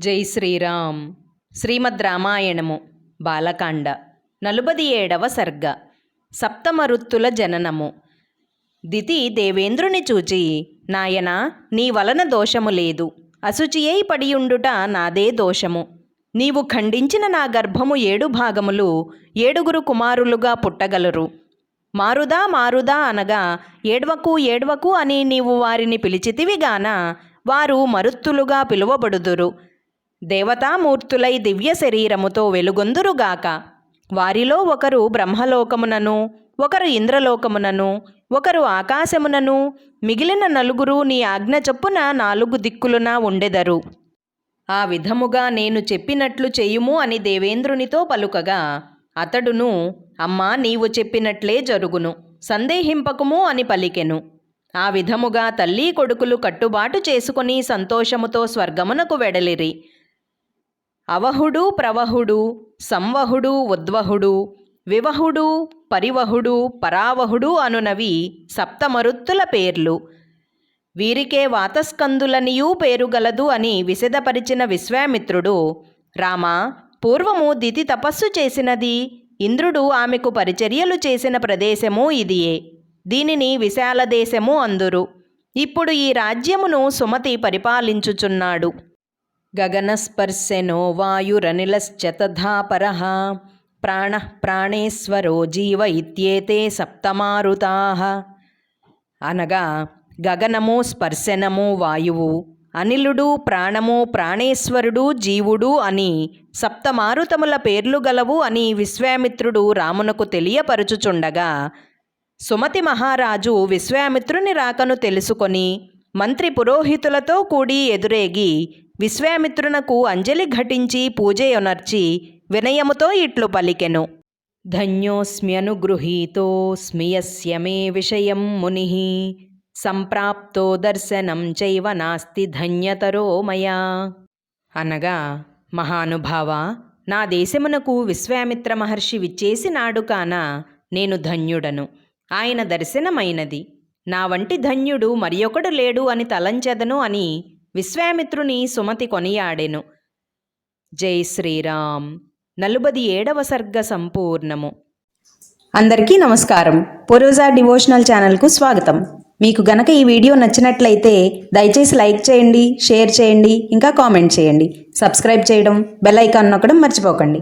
జై శ్రీరామ్. శ్రీమద్ రామాయణము బాలకాండ. నలుబది ఏడవ సర్గ. సప్తమరుత్తుల జననము. దితి దేవేంద్రుని చూచి నాయన నీ వలన దోషము లేదు. అశుచియై పడియుండుట నాదే దోషము. నీవు ఖండించిన నా గర్భము ఏడు భాగములు ఏడుగురు కుమారులుగా పుట్టగలరు. మారుదా మారుదా అనగా ఏడ్వకు ఏడ్వకు అని నీవు వారిని పిలిచితివిగాన వారు మరుత్తులుగా పిలువబడుదురు. దేవతామూర్తులై దివ్య శరీరముతో వెలుగొందురుగాక. వారిలో ఒకరు బ్రహ్మలోకమునను ఒకరు ఇంద్రలోకమునను ఒకరు ఆకాశమునను మిగిలిన నలుగురు నీ ఆజ్ఞ చొప్పున నాలుగు దిక్కులున ఉండెదరు. ఆ విధముగా నేను చెప్పినట్లు చేయుము అని దేవేంద్రునితో పలుకగా అతడును అమ్మా నీవు చెప్పినట్లే జరుగును సందేహింపకుము అని పలికెను. ఆ విధముగా తల్లి కొడుకులు కట్టుబాటు చేసుకొని సంతోషముతో స్వర్గమునకు వెడలిరి. అవహుడు ప్రవహుడు సంవహుడు ఉద్వహుడు వివహుడు పరివహుడు పరావహుడు అనునవి సప్తమరుత్తుల పేర్లు. వీరికే వాతస్కందులనియూ పేరు గలదు అని విశదపరిచిన విశ్వామిత్రుడు రామా పూర్వము దితి తపస్సు చేసినది ఇంద్రుడు ఆమెకు పరిచర్యలు చేసిన ప్రదేశము ఇదియే. దీనిని విశాల దేశము అందురు. ఇప్పుడు ఈ రాజ్యమును సుమతి పరిపాలించుచున్నాడు. గగనస్పర్శనో వాయురనిలశ్చతధాపర ప్రాణ ప్రాణేశ్వరో జీవ ఇత్యేతే సప్తమారుతా అనగా గగనము స్పర్శనము వాయువు అనిలుడు ప్రాణము ప్రాణేశ్వరుడు జీవుడు అని సప్తమారుతముల పేర్లు గలవు అని విశ్వామిత్రుడు రామునకు తెలియపరుచుచుండగా సుమతి మహారాజు విశ్వామిత్రుని రాకను తెలుసుకొని మంత్రి పురోహితులతో కూడి ఎదురేగి విశ్వామిత్రునకు అంజలి ఘటించి పూజయొనర్చి వినయముతో ఇట్లు పలికెను. ధన్యోస్మ్యనుగృహీతోస్మి యస్య మే విషయం ముని. సంప్రాప్తో దర్శనం చైవ నాస్తి ధన్యతరో మయా. అనగా మహానుభావ నా దేశమునకు విశ్వామిత్ర మహర్షి విచ్చేసి నాడు కాన నేను ధన్యుడను. ఆయన దర్శనమైనది. నా వంటి ధన్యుడు మరియొకడు లేడు అని తలంచెదను అని విశ్వామిత్రుని సుమతి కొనియాడెను. జై శ్రీరామ్. నలుబది ఏడవ సర్గ సంపూర్ణము. అందరికీ నమస్కారం. పొరోజా డివోషనల్ ఛానల్కు స్వాగతం. మీకు గనక ఈ వీడియో నచ్చినట్లయితే దయచేసి లైక్ చేయండి షేర్ చేయండి ఇంకా కామెంట్ చేయండి. సబ్స్క్రైబ్ చేయడం బెల్ ఐకాన్ నొక్కడం మర్చిపోకండి.